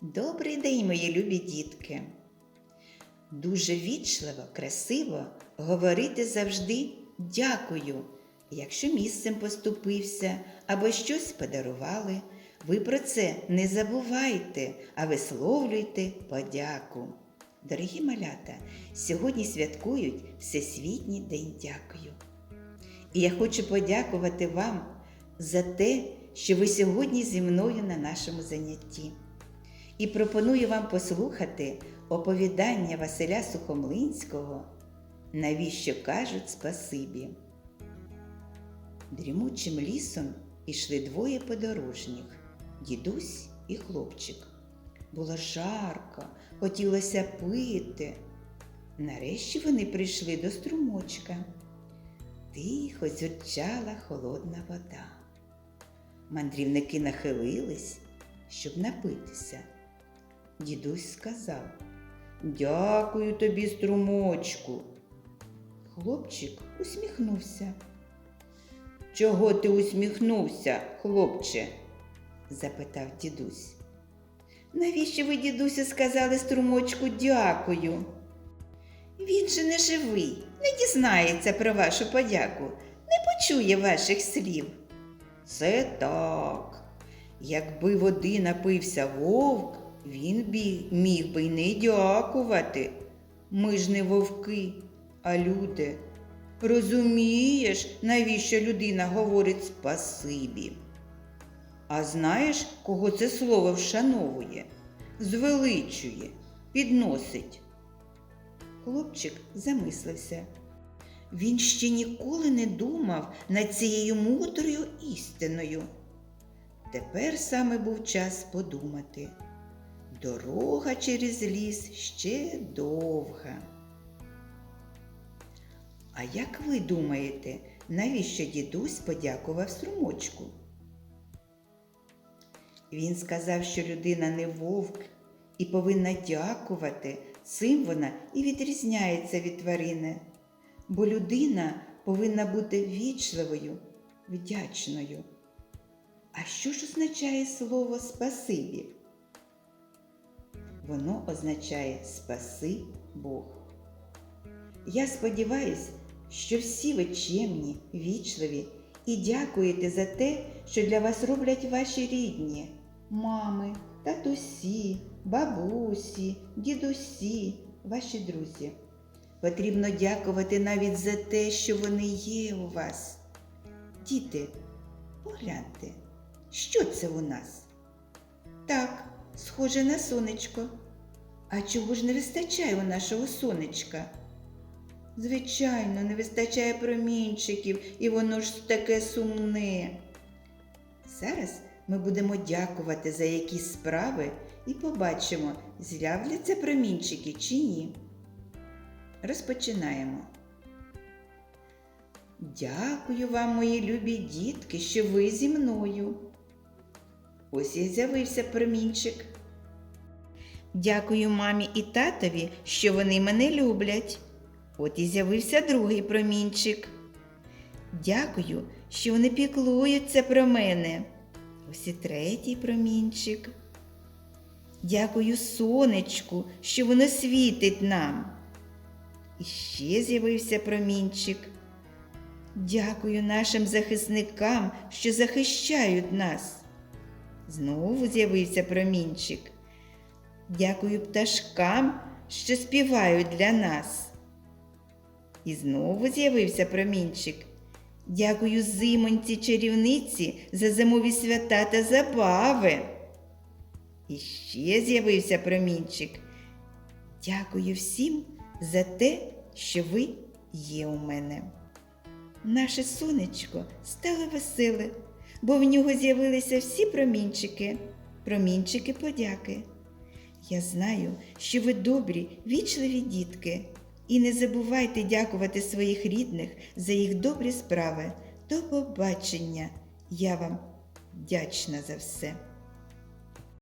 Добрий день, мої любі дітки. Дуже вічливо, красиво говорити завжди дякую. Якщо місцем поступився або щось подарували, ви про це не забувайте, а висловлюйте подяку. Дорогі малята, сьогодні святкують Всесвітній день дякую. І я хочу подякувати вам за те, що ви сьогодні зі мною на нашому занятті. І пропоную вам послухати оповідання Василя Сухомлинського Навіщо кажуть спасибі. Дрімучим лісом ішли двоє подорожніх дідусь і хлопчик. Було жарко, хотілося пити. Нарешті вони прийшли до струмочка. Тихо дзюрчала холодна вода. Мандрівники нахилились, щоб напитися. Дідусь сказав Дякую тобі, струмочку. Хлопчик усміхнувся. Чого ти усміхнувся, хлопче? запитав дідусь. Навіщо ви, дідусю, сказали струмочку дякую? Він же не живий, не дізнається про вашу подяку, не почує ваших слів. Це так. Якби води напився вовк, він бі, міг би й не дякувати. Ми ж не вовки, а люди. Розумієш, навіщо людина говорить спасибі? А знаєш, кого це слово вшановує, звеличує, підносить? Хлопчик замислився. Він ще ніколи не думав над цією мудрою істиною. Тепер саме був час подумати. Дорога через ліс ще довга. А як ви думаєте, навіщо дідусь подякував струмочку? Він сказав, що людина не вовк і повинна дякувати, цим вона і відрізняється від тварини. Бо людина повинна бути вічливою, вдячною. А що ж означає слово спасибі? Воно означає спаси Бог. Я сподіваюся, що всі ви чемні, вічливі і дякуєте за те, що для вас роблять ваші рідні, мами, татусі, бабусі, дідусі, ваші друзі. Потрібно дякувати навіть за те, що вони є у вас. Діти, погляньте, що це у нас? Так, схоже на сонечко. А чого ж не вистачає у нашого сонечка? Звичайно, не вистачає промінчиків, і воно ж таке сумне. Зараз ми будемо дякувати за якісь справи і побачимо, з'являться промінчики чи ні. Розпочинаємо. Дякую вам, мої любі дітки, що ви зі мною. Ось і з'явився промінчик. Дякую мамі і татові, що вони мене люблять. От і з'явився другий промінчик. Дякую, що вони піклуються про мене. Ось і третій промінчик. Дякую сонечку, що воно світить нам. І ще з'явився промінчик. Дякую нашим захисникам, що захищають нас. Знову з'явився промінчик. Дякую пташкам, що співають для нас. І знову з'явився промінчик. Дякую зимоньці чарівниці за зимові свята та забави. І ще з'явився промінчик. Дякую всім за те, що ви є у мене. Наше сонечко стало веселе, бо в нього з'явилися всі промінчики, промінчики подяки. Я знаю, що ви добрі, вічливі дітки, і не забувайте дякувати своїх рідних за їх добрі справи. До побачення! Я вам вдячна за все.